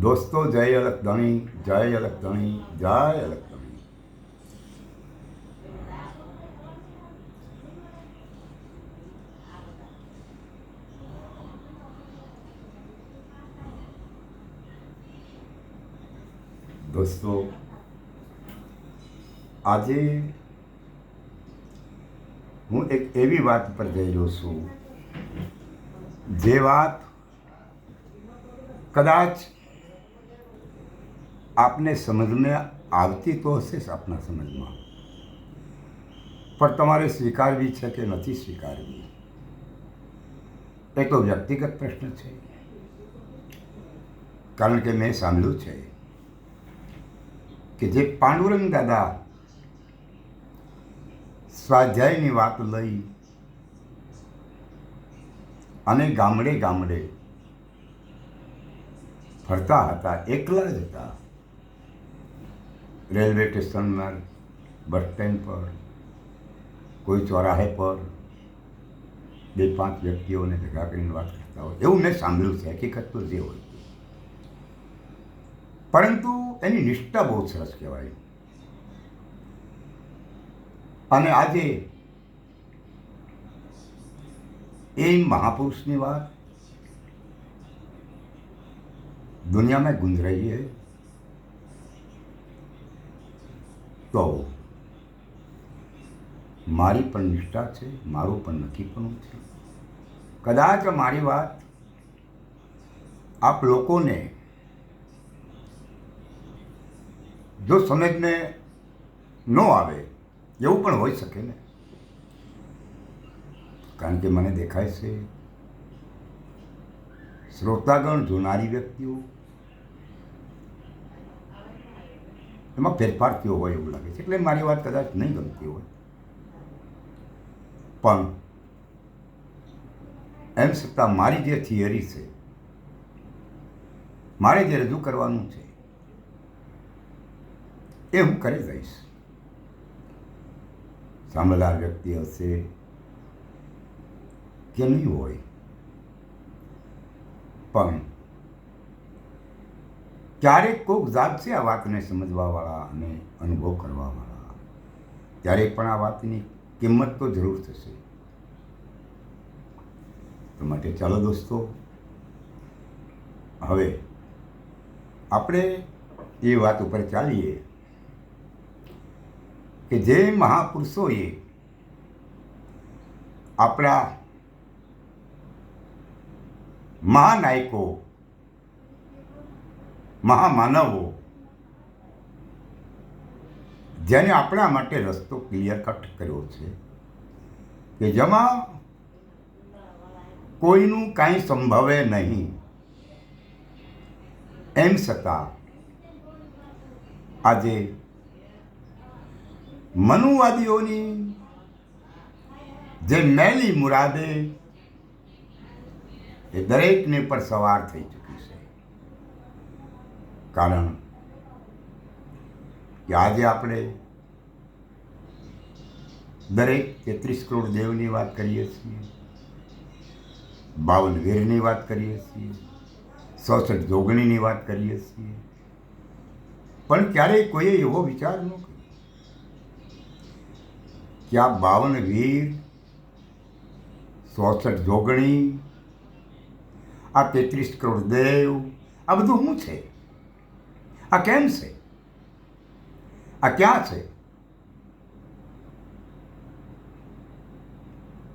દોસ્તો, જય અલક ધણી, જય અલક ધણી, જય અલક ધણી. દોસ્તો, આજે હું એક એવી વાત પર જઈ રહ્યો છું. જે વાત કદાચ આપને સમજને આવતી તો હશે જ આપના સમજમાં. પણ તમારે સ્વીકારવી છે કે નથી સ્વીકારવી? એ તો વ્યક્તિગત પ્રશ્ન છે. કારણ કે મેં સાંભળ્યું છે કે જે પાંડુરંગ દાદા સ્વાધ્યાયની વાત લઈ અને ગામડે ગામડે ફરતા હતા, એકલા જ હતા. રેલવે સ્ટેશનમાં બસ સ્ટેન્ડ પર, કોઈ ચોરાહે પર બે પાંચ વ્યક્તિઓને ભેગા કરીને વાત કરતા હોય. એવું મેં સાંભળ્યું છે. હકીકત તો જે હોય. પરંતુ એની નિષ્ઠા બહુ સરસ કહેવાય. અને આજે એ મહાપુરુષની વાત દુનિયામાં ગુંજરાઈ છે તો મારી પણ નિષ્ઠા છે, મારું પણ નક્કીપણું છે કદાચ મારી વાત આપ લોકોને જો સમજને ન આવે, એવું પણ હોઈ શકે ને? કારણ કે મને દેખાય છે, શ્રોતાગણ જોનારી વ્યક્તિઓ એમાં ફેરફાર થયો હોય એવું લાગે છે. એટલે મારી વાત કદાચ નહીં ગમતી હોય. પણ એમ છતાં મારી જે થિયરી છે, મારે જે રજૂ કરવાનું છે, એ હું કરી દઈશ સાંભળનાર વ્યક્તિ હશે કે નહીં હોય. પણ ક્યારેક કોઈક જાત છે આ વાતને સમજવાવાળા અને અનુભવ કરવાવાળા. ત્યારે પણ આ વાતની કિંમત તો જરૂર થશે. તો માટે ચાલો દોસ્તો, હવે આપણે એ વાત ઉપર ચાલીએ કે જે મહાપુરુષોએ આપણા મહાનાયકો મહામાનવો જેને આપણા માટે રસ્તો ક્લિયર કટ કર્યો છે, કે જેમાં કોઈનું કાંઈ સંભવે નહીં. એમ છતાં આજે મનુવાદીઓની જે મેલી મુરાદે એ દરેકને પર સવાર થઈ ચૂકી કારણ કે આજે આપણે દરેક તેત્રીસ કરોડ દેવની વાત કરીએ છીએ, બાવન વીરની વાત કરીએ છીએ ચોસઠ જોગણીની વાત કરીએ છીએ. પણ ક્યારેય કોઈએ એવો વિચાર ન કર્યો કે આ બાવન વીર ચોસઠ જોગણી, આ તેત્રીસ કરોડ દેવ, આ બધું શું છે? આ કેમ છે? આ ક્યાં છે?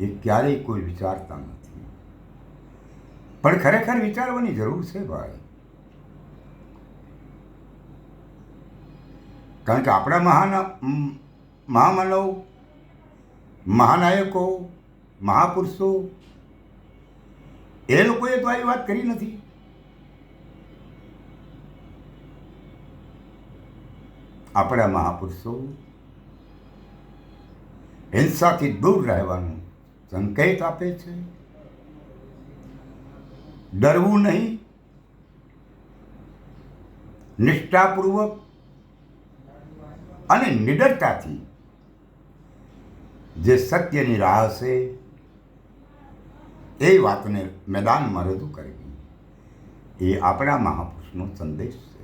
એ ક્યારેય કોઈ વિચારતા નથી. પણ ખરેખર વિચારવાની જરૂર છે ભાઈ. કારણ કે આપણા મહાન મહામાનવ, મહાનાયકો, મહાપુરુષો, એ લોકોએ તો આવી વાત કરી નથી. આપણા મહાપુરુષો હિંસાથી દૂર રહેવાનું સંકેત આપે છે. ડરવું નહીં. નિષ્ઠાપૂર્વક અને નિડરતાથી જે સત્યની રાહ છે એ વાતને મેદાનમાં રજૂ કરવી. એ આપણા મહાપુરુષનો સંદેશ છે.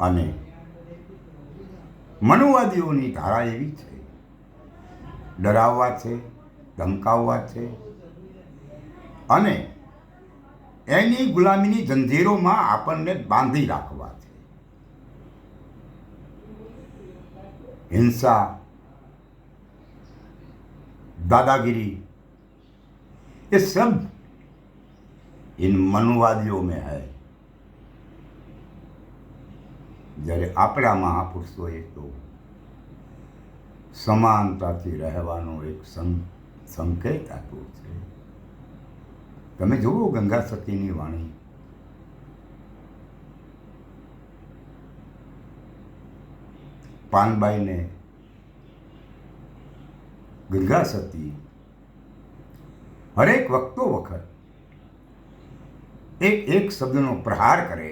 અને મનુવાદીઓની ધારા એવી છે ડરાવવા છે ધમકાવવા છે અને એની ગુલામીની જંજીરોમાં આપણને બાંધી રાખવા છે हिंसा दादागिरी ये सब इन मनुवादियों में है જ્યારે આપણા મહાપુરુષોએ તો સમાનતાથી રહેવાનો એક સંકેત આપ્યો છે. તમે જુઓ ગંગા સતીની વાણી. પાનબાઈને ગંગા સતી હરેક વખતો વખત એક એક શબ્દનો પ્રહાર કરે.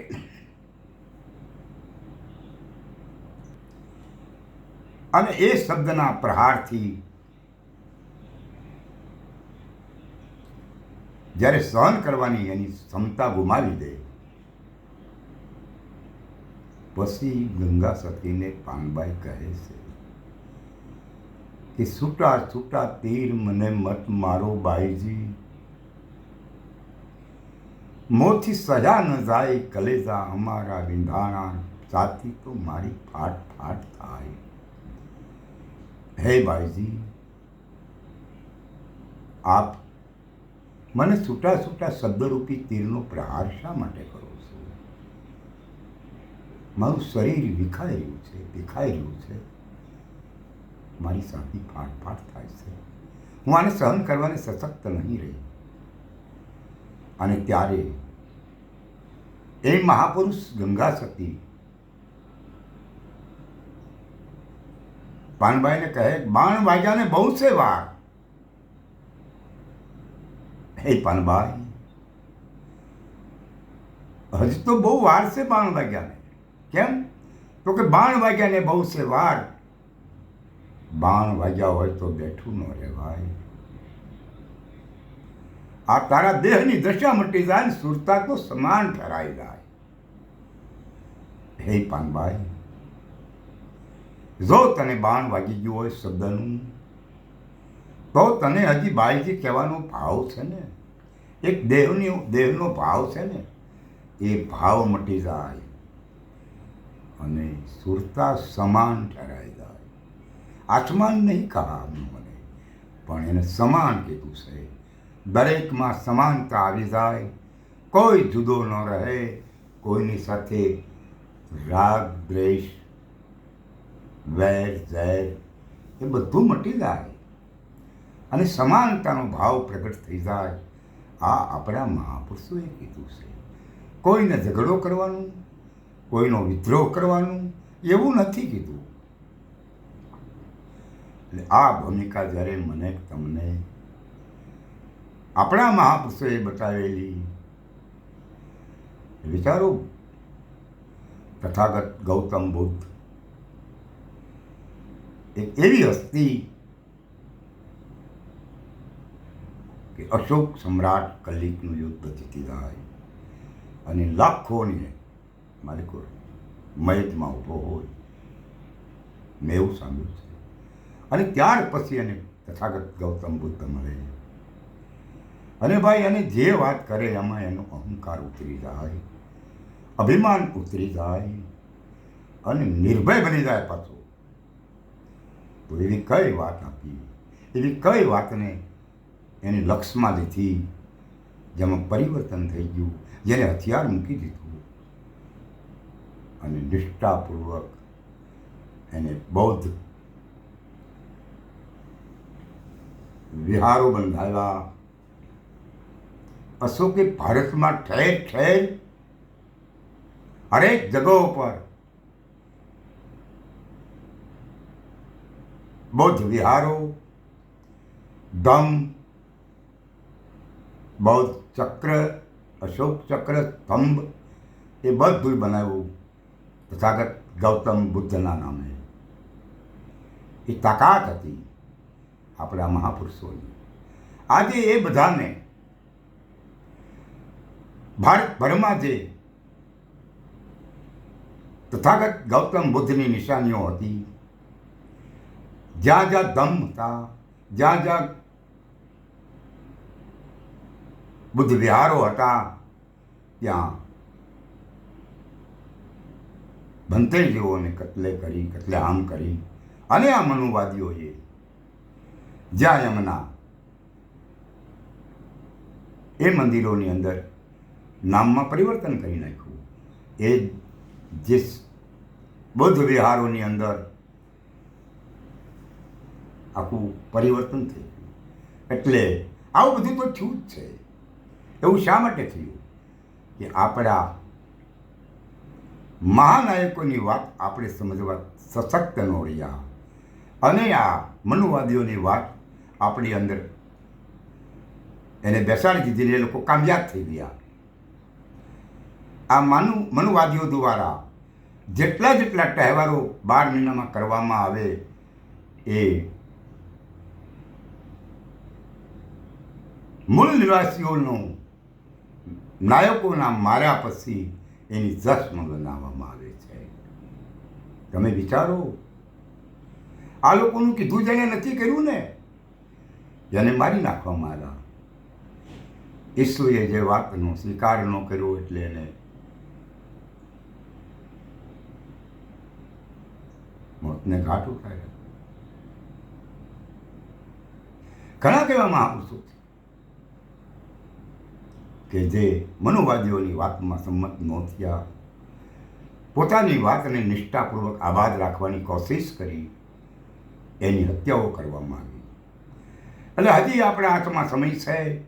અને એ શબ્દના પ્રહારથી જ્યારે સહન કરવાની એની ક્ષમતા ગુમાવી દે, પછી ગંગા સતીને પાનબાઈ કહે છે કે, છૂટા છૂટા તીર મને મત મારો બાઈજી. મોથી સજા ન જાય કલેજા અમારા વિંધાણા. સાથી તો મારી ફાટ ફાટ થાય. હે ભાઈજી, આપ મને છૂટા છૂટા શબ્દરૂપી તીરનો પ્રહાર શા માટે કરો છો? મારું શરીર વિખાઈ રહ્યું છે દેખાઈ રહ્યું છે. મારી છાતી ફાટ ફાટ થાય છે. હું આને સહન કરવાને સશક્ત નહીં રહી. અને ત્યારે એ મહાપુરુષ ગંગા સતી પાનબાઈને કહે, બાણ વાજાને બહુ છે વાર હે પાનભાઈ, હજી તો બહુ વાર છે બાણ વાગ્યાને. કેમ? તો કે બાણ વાગ્યાને બહુ છે વાર બાણ વાગ્યા હોય તો બેઠું ન રહેવાય. આ તારા દેહની દશા મટી જાય સુરતા તો સમાન ઠરાઈ જાય. હે પાનબાઈ જો તને બાણ વાગી ગયું હોય શબ્દનું. તો તને હજી બાઈજી કહેવાનો ભાવ છે ને. એક દેહની દેહનો ભાવ છે ને, એ ભાવ મટી જાય. અને સુરતા સમાન ઠરાઈ જાય. આસમાન નહીં કહા મને, પણ એને સમાન કીધું છે. દરેકમાં સમાનતા આવી જાય. કોઈ જુદો ન રહે, કોઈની સાથે રાગ દ્વેષ વેર, ઝેર, એ બધું મટી જાય. અને સમાનતાનો ભાવ પ્રગટ થઈ જાય. આ આપણા મહાપુરુષોએ કીધું છે. કોઈને ઝઘડો કરવાનું, કોઈનો વિદ્રોહ કરવાનું એવું નથી કીધું. એટલે આ ભૂમિકા જ્યારે મને તમને આપણા મહાપુરુષોએ બતાવેલી, વિચારો. તથાગત ગૌતમ બુદ્ધ એક એવી હસ્તી કે અશોક સમ્રાટ કલિકનું યુદ્ધ જીતી જાય અને લાખોની માલિકો મયતમાં ઊભો હોય. મેં એવું સાંભળ્યું છે. અને ત્યાર પછી એને તથાગત ગૌતમ બુદ્ધ મળે. અને ભાઈ એને જે વાત કરે એમાં એનો અહંકાર ઉતરી જાય, અભિમાન ઉતરી જાય અને નિર્ભય બની જાય પાછો. તો એવી કઈ વાત આપી? એવી કઈ વાતને એને લક્ષમાં લીધી, જેમાં પરિવર્તન થઈ ગયું, જેને હથિયાર મૂકી દીધું. અને નિષ્ઠાપૂર્વક એને બૌદ્ધ વિહારો બંધાવ્યા અશોકે ભારતમાં ઠેર ઠેર હરેક જગો પર બૌદ્ધ વિહારો ધમ બૌદ્ધ ચક્ર, અશોક ચક્ર, સ્તંભ, એ બધું બનાવ્યું તથાગત ગૌતમ બુદ્ધના નામે. એ તાકાત હતી આપણા મહાપુરુષોની. આજે એ બધાને ભારતભરમાં જે તથાગત ગૌતમ બુદ્ધની નિશાનીઓ હતી જ્યાં જ્યાં ધમ હતા જ્યાં જ્યાં બુદ્ધ વિહારો હતા ત્યાં. ભંતેજીઓને કતલે કરી, કતલે આમ કરી. અને આ મનુવાદીઓએ જ્યાં એમના એ મંદિરોની અંદર નામમાં પરિવર્તન કરી નાખ્યું. એ જે બૌદ્ધ વિહારોની અંદર આખું પરિવર્તન થઈ ગયું. એટલે આવું બધું તો થયું જ છે. એવું શા માટે થયું? કે આપણા મહાનાયકોની વાત આપણે સમજવા સશક્ત ન રહ્યા. અને આ મનુવાદીઓની વાત આપણી અંદર એને બેસાડી દીધી એ લોકો કામયાબ થઈ ગયા. આ માનુ મનુવાદીઓ દ્વારા જેટલા જેટલા તહેવારો બાર મહિનામાં કરવામાં આવે એ મૂળ નિવાસીઓનો નાયકોના માર્યા પછી એની જશ્ન બનાવવામાં આવે છે. તમે વિચારો. આ લોકોનું કીધું જેને નથી કર્યું ને, જેને મારી નાખવામાં આવ્યા. ઈસુએ જે વાતનો સ્વીકાર ન કર્યો એટલે એને મોતને ઘાટ ઉઠાવ્યા. ઘણા કહેવામાં આવું છે? કે જે મનોવાદીઓની વાતમાં સંમત ન થયા. પોતાની વાતને નિષ્ઠાપૂર્વક આબાદ રાખવાની કોશિશ કરી એની હત્યાઓ કરવામાં આવી એટલે હજી આપણા હાથમાં સમય છે.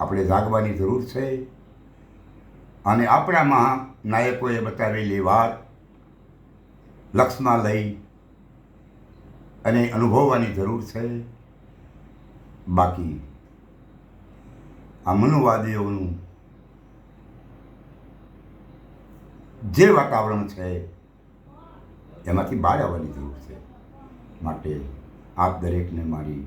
આપણે જાગવાની જરૂર છે. અને આપણા મહાનાયકોએ બતાવેલી વાત લક્ષમાં લઈ અને અનુભવવાની જરૂર છે. બાકી આ મનુવાદીઓનું જે વાતાવરણ છે, એમાંથી બહાર આવવાની જરૂર છે. માટે આપ દરેકને મારી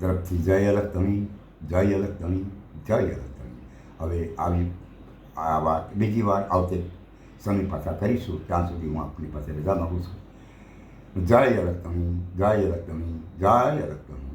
તરફથી જય અલગ ધણી, જય અલગ ધણી, જય અલગ ધણી. હવે આવી, આ વાત, બીજી વાર આવતે સમય પાછા કરીશું. ત્યાં સુધી હું આપની પાસે રજા માગું છું. જય અલગ ધણી, જય અલગ ધણી, જય અલગ ધણી.